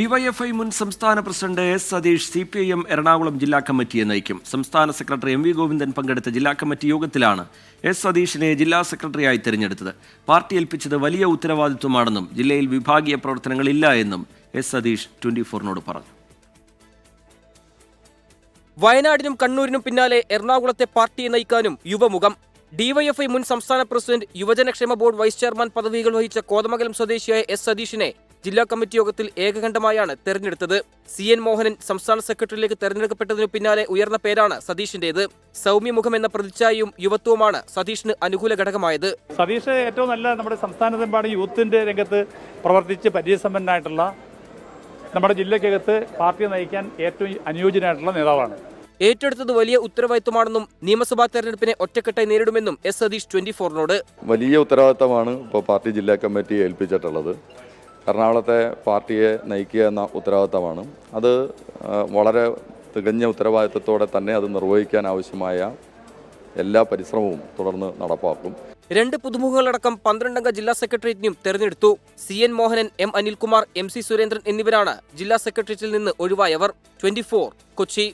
DYFI മുൻ സംസ്ഥാന president S Satheesh C P I M Ernakulam ജില്ലാ കമ്മിറ്റിയെ നയിക്കും. സംസ്ഥാന സെക്രട്ടറി എം വി ഗോവിന്ദൻ പങ്കെടുത്ത ജില്ലാ കമ്മിറ്റി യോഗത്തിലാണ് എസ് സതീഷിനെ ജില്ലാ സെക്രട്ടറിയായി തിരഞ്ഞെടുത്തത്. പാർട്ടി ഏൽപ്പിച്ചത് വലിയ ഉത്തരവാദിത്വമാണെന്നും ജില്ലയിൽ വിഭാഗീയ പ്രവർത്തനങ്ങളില്ല എന്നും എസ് സതീഷ് ട്വന്റി ഫോറിനോട് പറഞ്ഞു. വയനാടിനും കണ്ണൂരിനും പിന്നാലെ എറണാകുളത്തെ പാർട്ടിയെ നയിക്കാനും യുവമുഖം. ഡിവൈഎഫ്ഐ മുൻ സംസ്ഥാന പ്രസിഡന്റ് യുവജനക്ഷേമ ബോർഡ് വൈസ് ചെയർമാൻ പദവികൾ വഹിച്ച കോതമംഗലം സ്വദേശിയായ എസ് സതീഷിനെ ജില്ലാ കമ്മിറ്റി യോഗത്തിൽ ഏകകണ്ഠമായാണ് തെരഞ്ഞെടുത്തത്. സി എൻ മോഹനൻ സംസ്ഥാന സെക്രട്ടറിയിലേക്ക് തെരഞ്ഞെടുക്കപ്പെട്ടതിനു പിന്നാലെ ഉയർന്ന പേരാണ് സതീഷിന്റേത്. സൗമ്യമുഖം എന്ന പ്രതിച്ഛായയും യുവത്വവുമാണ് സതീഷിന് അനുകൂല ഘടകമായത്. സതീഷ് ഏറ്റവും നല്ല നമ്മുടെ സംസ്ഥാനത്തെമ്പാട് യൂത്തിന്റെ രംഗത്ത് പ്രവർത്തിച്ച് പരിചയസമ്പന്നനായിട്ടുള്ള നമ്മുടെ ജില്ലയ്ക്കകത്ത് പാർട്ടിയെ നയിക്കാൻ ഏറ്റവും അനുയോജ്യനായിട്ടുള്ള നേതാവാണ്. ഏറ്റെടുത്തത് വലിയ ഉത്തരവാദിത്തമാണെന്നും നിയമസഭാ തെരഞ്ഞെടുപ്പിനെ ഒറ്റക്കെട്ടായി നേരിടുമെന്നും എസ് സതീഷ് ട്വന്റി ഫോറിനോട്. വലിയ ഉത്തരവാദിത്തമാണ് ഇപ്പോൾ പാർട്ടി ജില്ലാ കമ്മിറ്റി ഏൽപ്പിച്ചിട്ടുള്ളത്. എറണാകുളത്തെ പാർട്ടിയെ നയിക്കുക എന്ന ഉത്തരവാദിത്തമാണ്. അത് വളരെ തികഞ്ഞ ഉത്തരവാദിത്തത്തോടെ തന്നെ അത് നിർവഹിക്കാൻ ആവശ്യമായ എല്ലാ പരിശ്രമവും തുടർന്ന് നടപ്പാക്കും. രണ്ട് പുതുമുഖങ്ങളടക്കം പന്ത്രണ്ടംഗ ജില്ലാ സെക്രട്ടേറിയറ്റിനും തെരഞ്ഞെടുത്തു. C N Mohanan M Anilkumar M C Surendran എന്നിവരാണ് ജില്ലാ സെക്രട്ടേറിയറ്റിൽ നിന്ന് ഒഴിവായവർ. ട്വന്റി കൊച്ചി.